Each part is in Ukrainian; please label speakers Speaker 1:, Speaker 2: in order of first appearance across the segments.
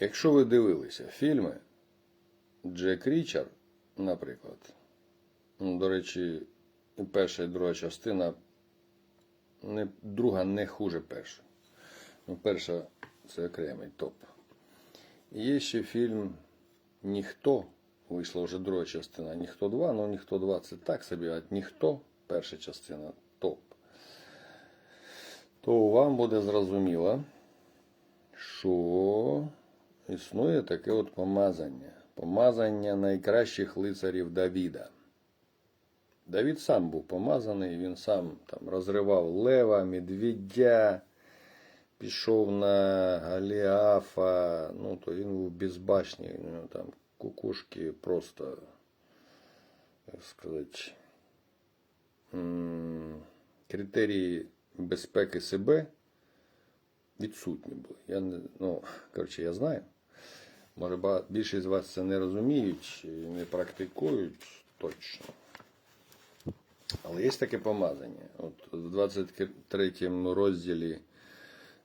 Speaker 1: Якщо ви дивилися фільми Джек Річард, наприклад, ну, до речі, перша і друга частина, не, друга не хуже першої. Ну, перша це окремий топ. Є ще фільм Ніхто. Вийшла вже друга частина. Ніхто 2, ну ніхто 2 це так собі, а ніхто перша частина топ. То вам буде зрозуміло, що існує таке от помазання. Помазання найкращих лицарів Давіда. Давід сам був помазаний, він сам там розривав лева, медведя, пішов на Голіафа, ну то він був безбашний, у там кукушки просто, як сказати, критерії безпеки себе відсутні були. Я ну, коротше, я знаю. Може, більшість з вас це не розуміють і не практикують точно. Але є таке помазання. От в 23 розділі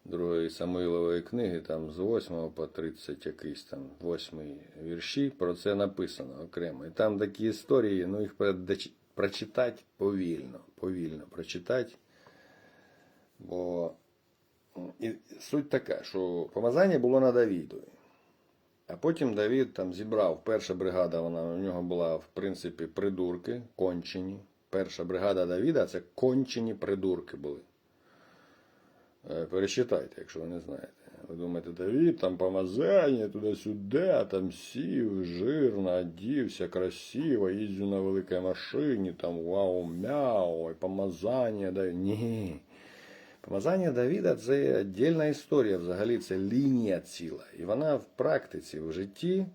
Speaker 1: другої Самуїлової книги, там з 8 по 30 якийсь там 8 вірші, про це написано окремо. І там такі історії, ну їх прочитати повільно, повільно прочитати. Бо і суть така, що помазання було на Давідові. А потім Давід там зібрав, перша бригада, вона у нього була, в принципі, придурки, кончені. Перша бригада Давіда це кончені придурки були. Е, Перечитайте, якщо ви не знаєте. Ви думаєте, Давід, там помазання, туди-сюди, там сів, жирно, одівся, красиво, їздю на великій машині, там вау-мяу, помазання. Да... Ні. Помазання Давіда це віддільна історія, взагалі це лінія ціла. І вона в практиці, в житті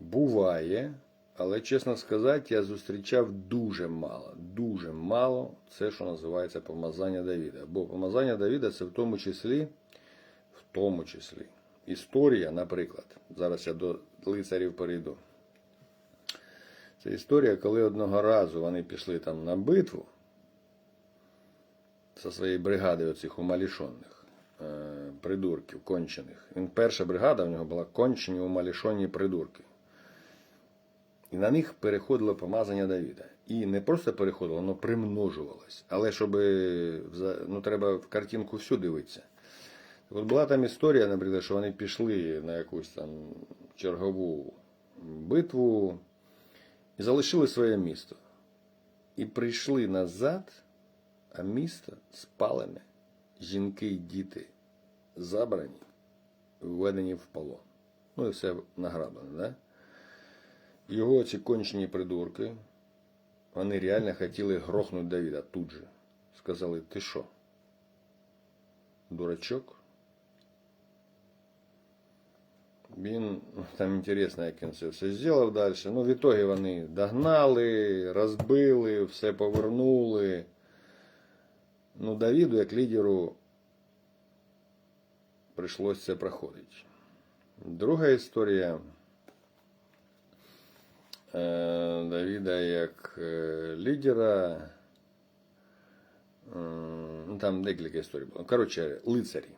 Speaker 1: буває, але чесно сказати, я зустрічав дуже мало, дуже мало це, що називається помазання Давіда. Бо помазання Давіда це в тому числі, в тому числі, історія, наприклад, зараз я до лицарів перейду. Це історія, коли одного разу вони пішли там на битву со своєї бригади оцих умалішонних е, придурків, кончених. Він перша бригада в нього була кончені умалішонні придурки. І на них переходило помазання Давіда. І не просто переходило, воно примножувалось. Але щоб ну, треба в картинку всю дивитися. От була там історія, наприклад, що вони пішли на якусь там чергову битву і залишили своє місто. І прийшли назад, а місто спалене, жінки й діти забрані, введені в полон. Ну і все награблене, да? Його ці кончені придурки, вони реально хотіли грохнути Давіда тут же. Сказали, ти що? Дурачок? Він ну, там інтересно, як він це все зробив далі. Ну, в ітогі вони догнали, розбили, все повернули. Ну, Давіду, як лідеру, прийшлося це проходити. Друга історія. е, Давіда як е, лідера. Ну, там декілька історій було. Коротше, лицарі.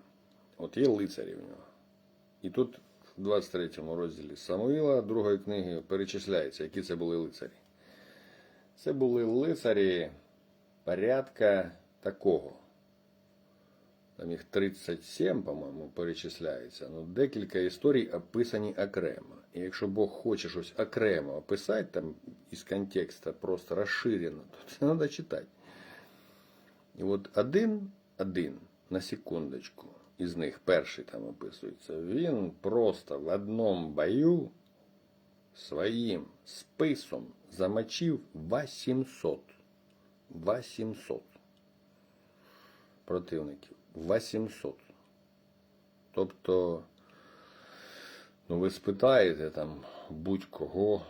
Speaker 1: От є лицарі в нього. І тут в 23 розділі Самуїла другої книги перечисляється, які це були лицарі. Це були лицарі порядка такого. Там їх 37, по-моєму, перечисляється. Ну, декілька історій описані окремо. І якщо Бог хоче щось окремо описати там із контекста просто розширено, то це треба читати. І от один, один, на секундочку, із них перший там описується, він просто в одному бою своїм списом замочив 800. 800 противників. 800. Тобто, ну ви спитаєте там будь-кого,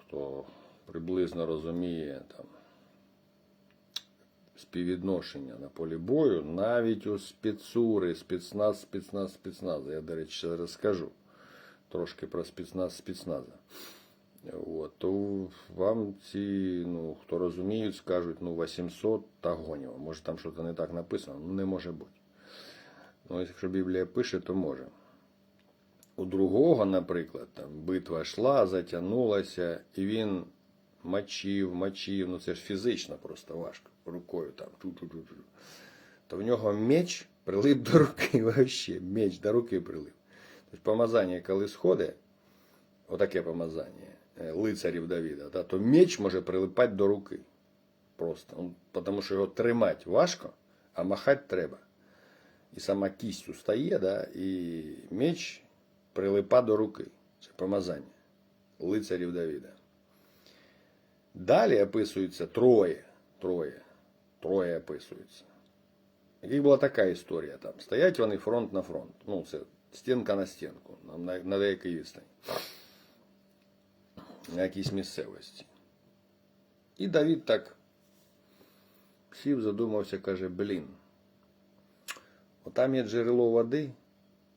Speaker 1: хто приблизно розуміє там співвідношення на полі бою, навіть у спецури, спецназ, спецназ, спецназа. Я, до речі, розкажу трошки про спецназ спецназа. От, то вам ці, ну, хто розуміють, скажуть, ну, 800 та гонів. Може там щось не так написано, ну не може бути. Ну, якщо Біблія пише, то може. у другого, наприклад, там битва йшла, затягнулася, і він мочив, мочив, ну це ж фізично просто важко, рукою там. ту-ту-ту-ту. То в нього меч прилип до руки вообще, меч до руки прилип. Тобто помазання, коли сходить, отаке помазання лицарів Давіда, да, то меч може прилипати до руки. Просто. Тому що його тримати важко, а махати треба. І сама кість устає, да, і меч прилипа до руки. Це помазання лицарів Давіда. Далі описується троє. Троє. Троє описується. Яких була така історія там. Стоять вони фронт на фронт. Ну, це стінка на стінку, на, на деякій відстані. На якійсь місцевості. І Давід так сів, задумався, каже, блін. Отам є джерело води,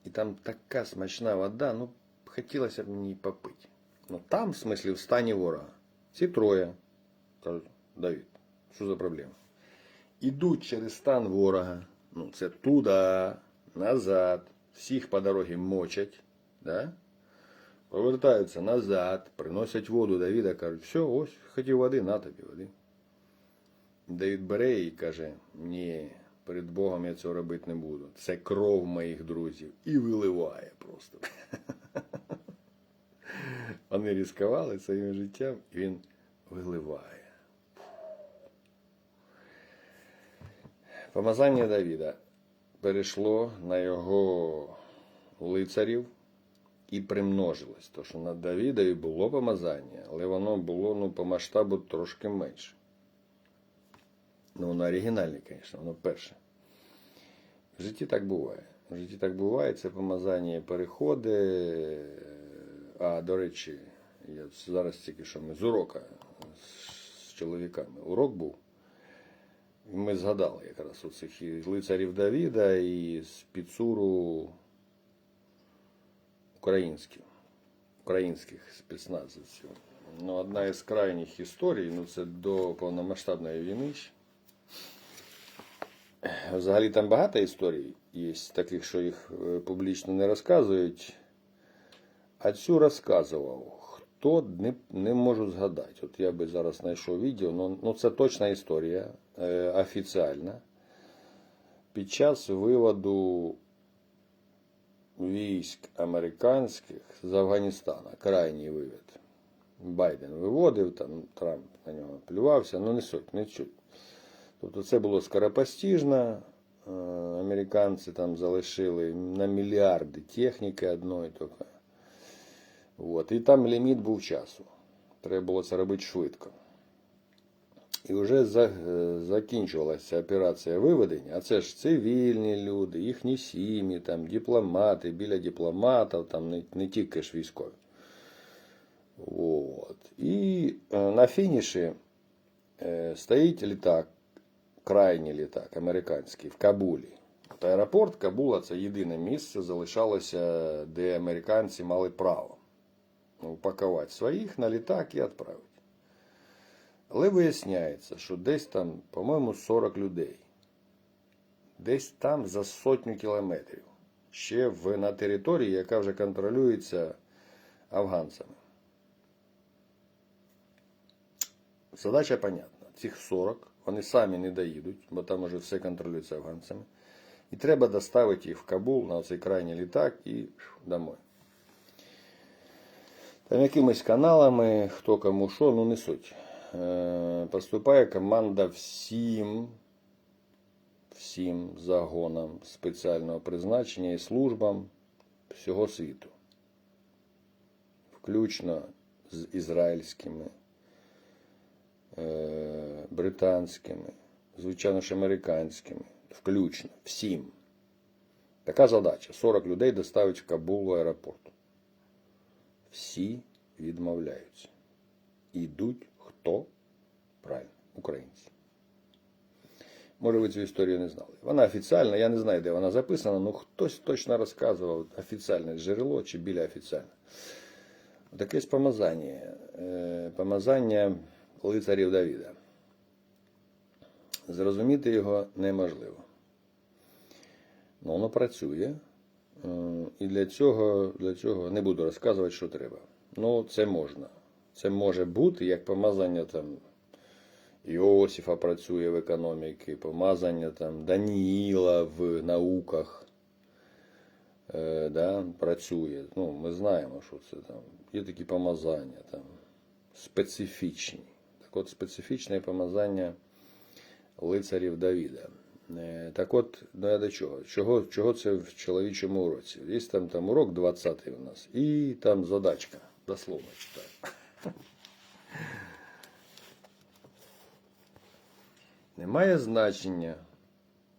Speaker 1: і там така смачна вода, ну, хотілося б мені попити. Ну там, в смислі, в стані ворога. Ці троє, кажуть, Давід, що за проблема? Ідуть через стан ворога, ну це туди, назад, всіх по дорозі мочать, да? Повертаються назад, приносять воду Давіда, кажуть, все, ось, хотів води, на тобі води. Давід бере і каже, ні, перед Богом я цього робити не буду. Це кров моїх друзів. І виливає просто. Вони ризикували своїм життям, і він виливає. Помазання Давіда перейшло на його лицарів і примножилось. То, що на Давідові було помазання, але воно було ну, по масштабу трошки менше. Ну, воно оригінальне, звісно, воно перше. В житті так буває. В житті так буває, це помазання переходить. А, до речі, я зараз тільки що ми з урока з чоловіками. Урок був. Ми згадали якраз оцих і лицарів Давіда і з Піцуру українських, українських спецназівців. Ну, одна із крайніх історій, ну це до повномасштабної війни. Взагалі там багато історій є, таких, що їх е, публічно не розказують. А цю розказував. Хто не, не можу згадати. От я би зараз знайшов відео, ну, ну це точна історія, е, офіціальна. Під час виводу військ американських з Афганістана, крайній вивід. Байден виводив, там Трамп на нього плювався, ну не суть, не чуть. Тобто це було скоропостіжно. Е, Американці там залишили на мільярди техніки одної тільки. От. І там ліміт був часу. Треба було це робити швидко. І вже е, закінчувалася операція виведення, а це ж цивільні люди, їхні сім'ї, там, дипломати, біля дипломатів, там не, не тільки ж військові. От. І е, на фініші е, стоїть літак, крайній літак американський в Кабулі. От аеропорт Кабула це єдине місце залишалося, де американці мали право упакувати своїх на літак і відправити. Але виясняється, що десь там, по-моєму, 40 людей. Десь там за сотню кілометрів. Ще в, на території, яка вже контролюється афганцями. Задача понятна. Цих 40 вони самі не доїдуть, бо там вже все контролюється афганцями. І треба доставити їх в Кабул на цей крайній літак і домой. Там якимись каналами, хто кому що, ну не суть. Е, Поступає команда всім, всім загонам спеціального призначення і службам всього світу. Включно з ізраїльськими, е, британськими, звичайно ж американськими, включно всім. Така задача: 40 людей доставить в Кабул в аеропорт всі відмовляються. Ідуть хто? Правильно, українці. Може, ви цю історію не знали. Вона офіціальна, я не знаю, де вона записана, але хтось точно розказував офіціальне джерело чи біля офіціальне. Таке ж помазання. Е, Помазання лицарів Давіда. Зрозуміти його неможливо. Ну, воно працює. І для цього, для цього не буду розказувати, що треба. Ну, це можна. Це може бути як помазання там Іосифа працює в економіці, помазання там Даніїла в науках е, да, працює. Ну, ми знаємо, що це там. Є такі помазання там специфічні. Так от специфічне помазання лицарів Давіда. Е, Так от, ну я до чого? Чого, чого це в чоловічому уроці? Є там, там урок 20 у нас, і там задачка. Дословно читаю. Немає значення,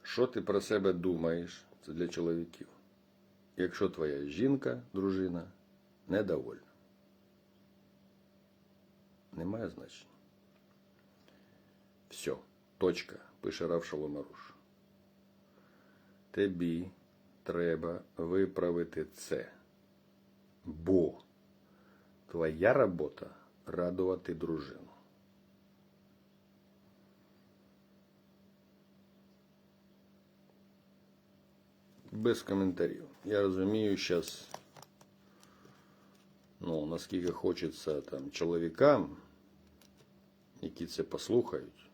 Speaker 1: що ти про себе думаєш, це для чоловіків, якщо твоя жінка, дружина, недовольна. Немає значення. Все, точка, пише Рав Шаломаруш. Тобі треба виправити це. Бо твоя робота радувати дружину. Без коментарів. Я розумію зараз, ну, наскільки хочеться там чоловікам, які це послухають,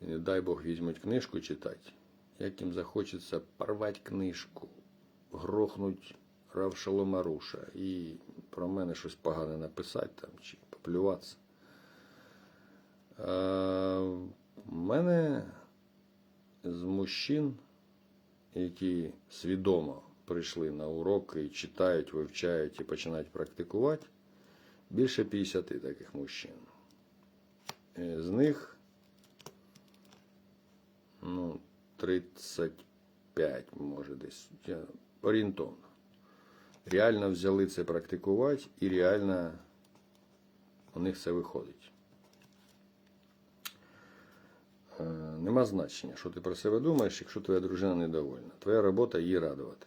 Speaker 1: і не дай Бог візьмуть книжку читати, як їм захочеться порвати книжку, грохнуть Рав Шаломаруша і про мене щось погане написати там чи поплюватися. А, в мене з мужчин, які свідомо прийшли на уроки, читають, вивчають і починають практикувати, більше 50 таких мужчин. Е, З них ну, 35, може десь, орієнтовно. Реально взяли це практикувати і реально у них це виходить. Е, Нема значення, що ти про себе думаєш, якщо твоя дружина недовольна. Твоя робота її радувати.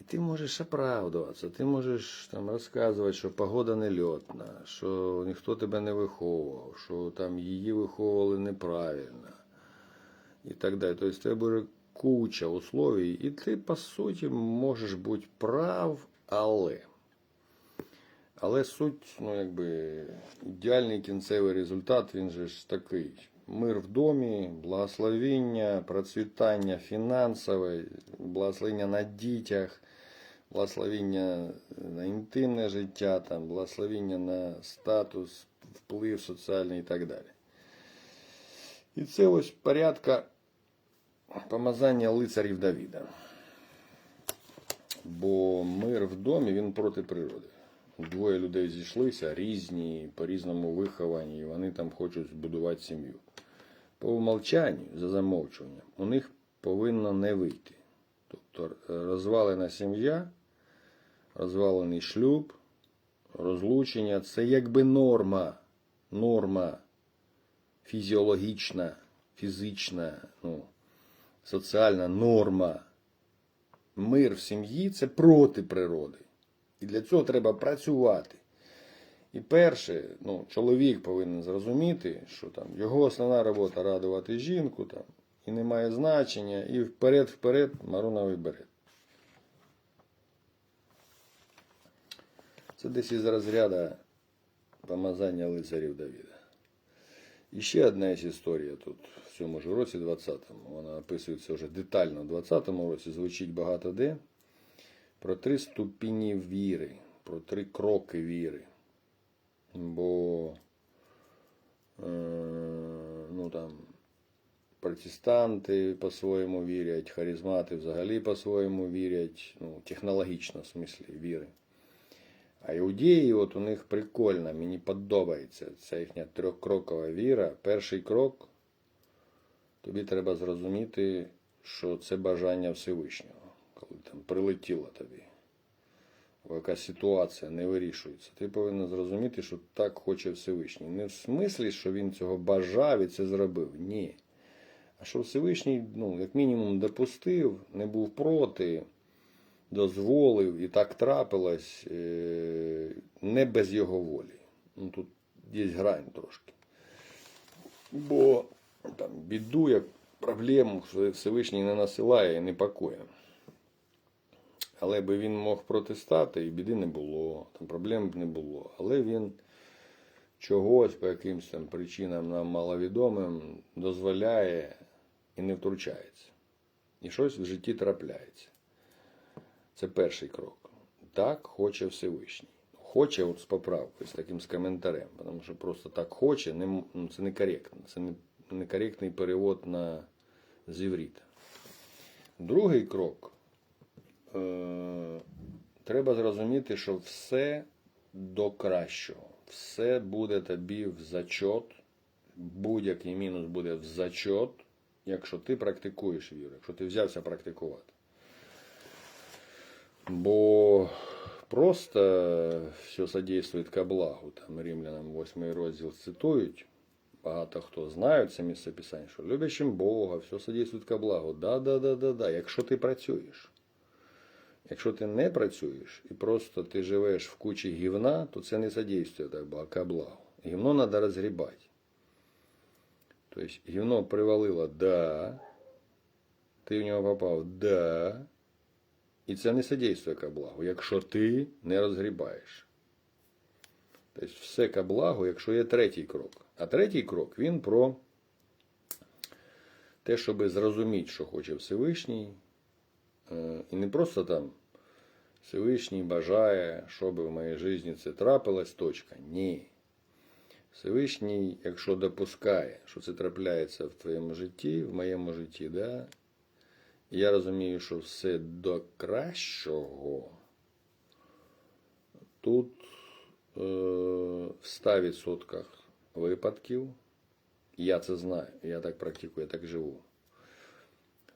Speaker 1: І ти можеш оправдуватися, ти можеш там розказувати, що погода нельотна, що ніхто тебе не виховував, що там її виховували неправильно і так далі. Тобто тебе буде куча условій, і ти, по суті, можеш бути прав, але. Але суть, ну якби ідеальний кінцевий результат, він же ж такий. Мир в домі, благословіння, процвітання фінансове, благословіння на дітях, благословіння на інтимне життя, там, благословіння на статус, вплив соціальний і так далі. І це ось порядка помазання лицарів Давіда. Бо мир в домі він проти природи. Двоє людей зійшлися, різні, по-різному виховані, і вони там хочуть збудувати сім'ю. По умовчанню, за замовчуванням, у них повинно не вийти. Тобто розвалена сім'я, розвалений шлюб, розлучення це якби норма, норма фізіологічна, фізична, ну, соціальна норма. Мир в сім'ї це проти природи. І для цього треба працювати. І перше, ну, чоловік повинен зрозуміти, що там його основна робота радувати жінку там, і не має значення, і вперед-вперед маруновий берет. Це десь із розряду помазання лицарів Давіда. І одна є історія тут, в цьому ж році 20-му. Вона описується вже детально в 20-му році, звучить багато де. Про три ступені віри, про три кроки віри. Бо е, ну там протестанти по-своєму вірять, харизмати взагалі по-своєму вірять, ну, технологічно в смислі віри. А іудеї, от у них прикольно, мені подобається ця їхня трьохкрокова віра. Перший крок тобі треба зрозуміти, що це бажання Всевишнього, коли там прилетіло тобі. Або якась ситуація не вирішується. Ти повинен зрозуміти, що так хоче Всевишній. Не в смислі, що він цього бажав і це зробив. Ні. А що Всевишній, ну, як мінімум, допустив, не був проти дозволив, і так трапилось е, не без його волі. Ну, Тут є грань трошки. Бо там біду, як проблему Всевишній не насилає і не пакує. Але би він мог протистати, і біди не було, там проблем б не було. Але він чогось по якимось там причинам нам маловідомим дозволяє і не втручається. І щось в житті трапляється. Це перший крок. Так хоче Всевишній. Хоче от з поправкою, з таким з коментарем. Тому що просто так хоче, не, ну, це некоректно. Це не, некоректний перевод на з івріта. Другий крок. Е, треба зрозуміти, що все до кращого. Все буде тобі в зачот. Будь-який мінус буде в зачот, якщо ти практикуєш віру, якщо ти взявся практикувати. Бо просто все содействует ко благу. Там римлянам 8 розділ цитують. Багато хто знають це місце писання, що любящим Бога, все содействует ко благу. Да, да, да, да, да. Якщо ти працюєш. Якщо ти не працюєш і просто ти живеш в кучі гівна, то це не содействує так ко благу. Гівно треба розгрібати. Тобто гівно привалило, да. Ти в нього попав, да. І це не содействує ко благу, якщо ти не розгрібаєш. Тобто все ко благу, якщо є третій крок. А третій крок він про те, щоб зрозуміти, що хоче Всевишній. Е, І не просто там Всевишній бажає, щоб в моїй житті це трапилось, точка. Ні. Всевишній, якщо допускає, що це трапляється в твоєму житті, в моєму житті, да, я розумію, що все до кращого, тут е, в 100% випадків, я це знаю, я так практикую, я так живу.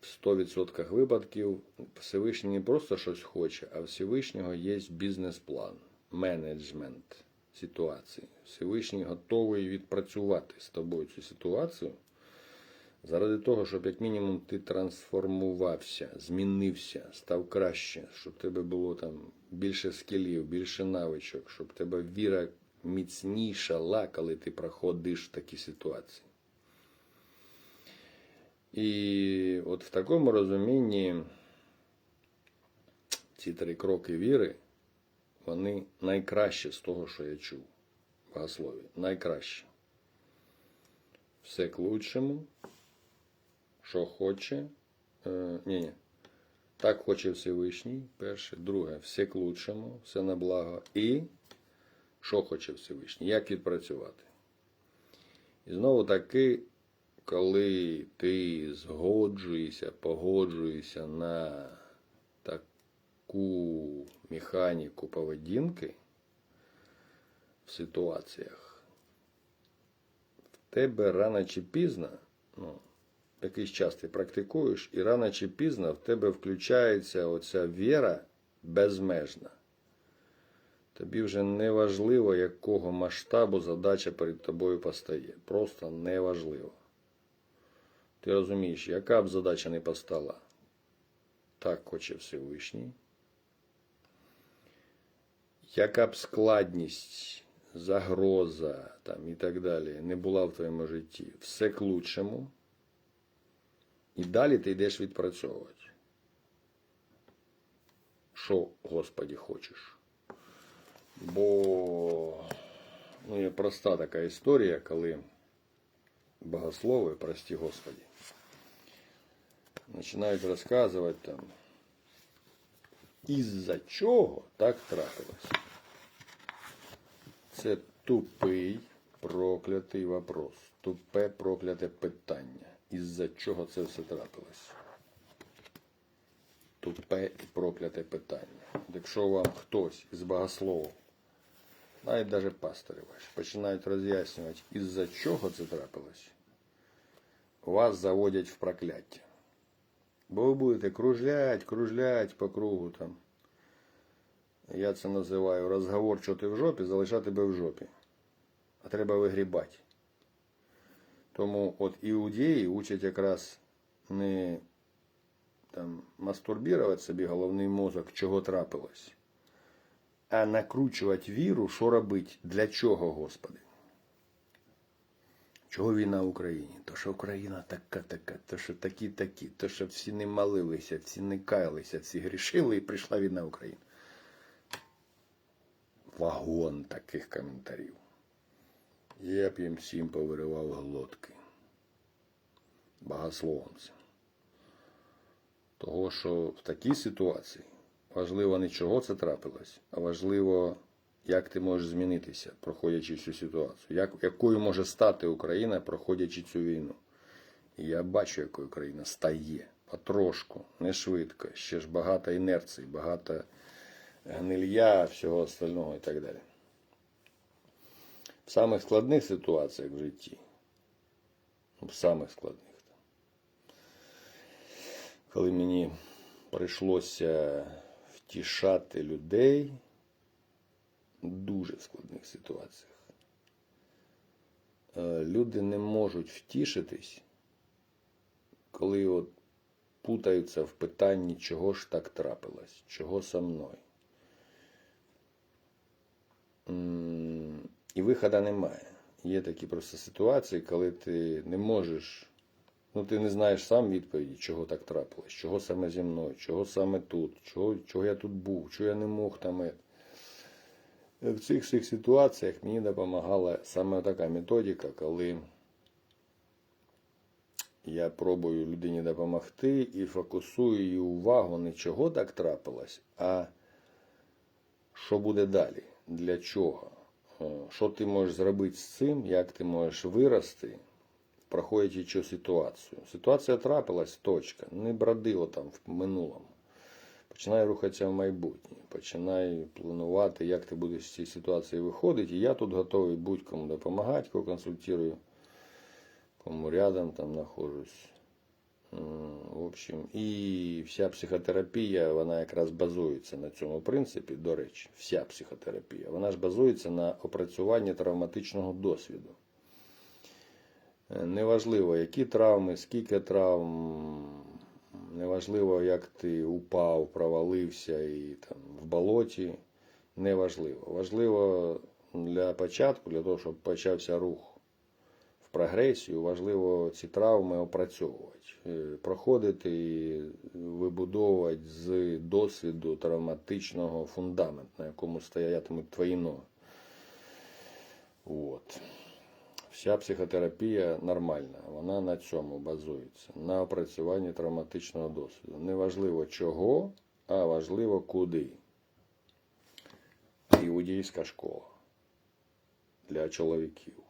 Speaker 1: В 100% випадків Всевишній не просто щось хоче, а Всевишнього є бізнес-план, менеджмент ситуації. Всевишній готовий відпрацювати з тобою цю ситуацію заради того, щоб як мінімум ти трансформувався, змінився, став краще, щоб в тебе було там більше скілів, більше навичок, щоб в тебе віра міцнішала, коли ти проходиш такі ситуації. І от в такому розумінні ці три кроки віри, вони найкраще з того, що я чув богослові. Найкраще. Все к лучшему, що хоче. Е, ні, ні. Так хоче Всевишній, перше. Друге, все к лучшому, все на благо. І що хоче Всевишній, як відпрацювати. І знову таки, коли ти згоджуєшся, погоджуєшся на таку механіку поведінки в ситуаціях, в тебе рано чи пізно, ну, якийсь час ти практикуєш, і рано чи пізно в тебе включається оця віра безмежна. Тобі вже не важливо, якого масштабу задача перед тобою постає. Просто неважливо. Ти розумієш, яка б задача не постала, так хоче Всевишній. Яка б складність, загроза там, і так далі не була в твоєму житті, все к лучшому. І далі ти йдеш відпрацьовувати. Що, Господі, хочеш? Бо ну, є проста така історія, коли богослови, прости Господи, починають розказувати там, із-за чого так трапилось. Це тупий проклятий вопрос, тупе прокляте питання. Із-за чого це все трапилось? Тупе і прокляте питання. Якщо вам хтось із богословів, навіть навіть пастори ваші, починають роз'яснювати, із-за чого це трапилось, вас заводять в прокляття. Бо ви будете кружлять, кружлять по кругу там. Я це називаю розговор, що ти в жопі, залишати тебе в жопі. А треба вигрібати. Тому от іудеї учать якраз не там мастурбувати собі головний мозок, чого трапилось, а накручувати віру, що робить, для чого, Господи. Чого війна в Україні? То що Україна така така, то що такі такі, то що всі не молилися, всі не каялися, всі грішили і прийшла війна в Україну. Вагон таких коментарів. Я б їм всім повиривав глотки. Богословцям. Того, що в такій ситуації важливо не чого це трапилось, а важливо, як ти можеш змінитися, проходячи цю ситуацію. Як, якою може стати Україна, проходячи цю війну. І я бачу, якою Україна стає. Потрошку, не швидко. Ще ж багато інерцій, багато гнилья, всього остального і так далі. В самих складних ситуаціях в житті, в самих складних, коли мені прийшлося втішати людей в дуже складних ситуаціях. Е, Люди не можуть втішитись, коли от путаються в питанні, чого ж так трапилось, чого со мною. І виходу немає. Є такі просто ситуації, коли ти не можеш, ну ти не знаєш сам відповіді, чого так трапилось, чого саме зі мною, чого саме тут, чого, чого я тут був, чого я не мог там. В цих всіх ситуаціях мені допомагала саме така методика, коли я пробую людині допомогти і фокусую її увагу не чого так трапилось, а що буде далі, для чого, що ти можеш зробити з цим, як ти можеш вирости, проходячи цю ситуацію. Ситуація трапилась, точка. Не бради там в минулому. Починай рухатися в майбутнє, починай планувати, як ти будеш з цієї ситуації виходити. І я тут готовий будь-кому допомагати, кого консультирую, кому рядом там нахожусь. В общем, і вся психотерапія, вона якраз базується на цьому принципі, до речі, вся психотерапія, вона ж базується на опрацюванні травматичного досвіду. Е, Неважливо, які травми, скільки травм, неважливо, як ти упав, провалився і там в болоті. Неважливо. Важливо для початку, для того, щоб почався рух прогресію, важливо ці травми опрацьовувати, е, проходити і вибудовувати з досвіду травматичного фундаменту, на якому стоятимуть твої ноги. От. Вся психотерапія нормальна, вона на цьому базується, на опрацюванні травматичного досвіду. Неважливо чого, а важливо куди. Іудійська школа для чоловіків.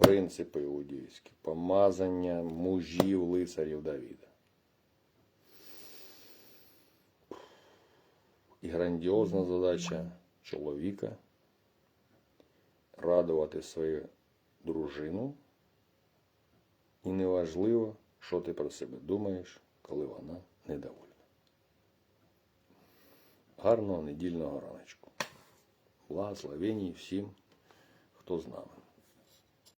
Speaker 1: Принципи іудійські, помазання мужів лицарів Давіда. І грандіозна задача чоловіка радувати свою дружину. І неважливо, що ти про себе думаєш, коли вона недовольна. Гарного недільного раночку. Благословені всім, хто з нами.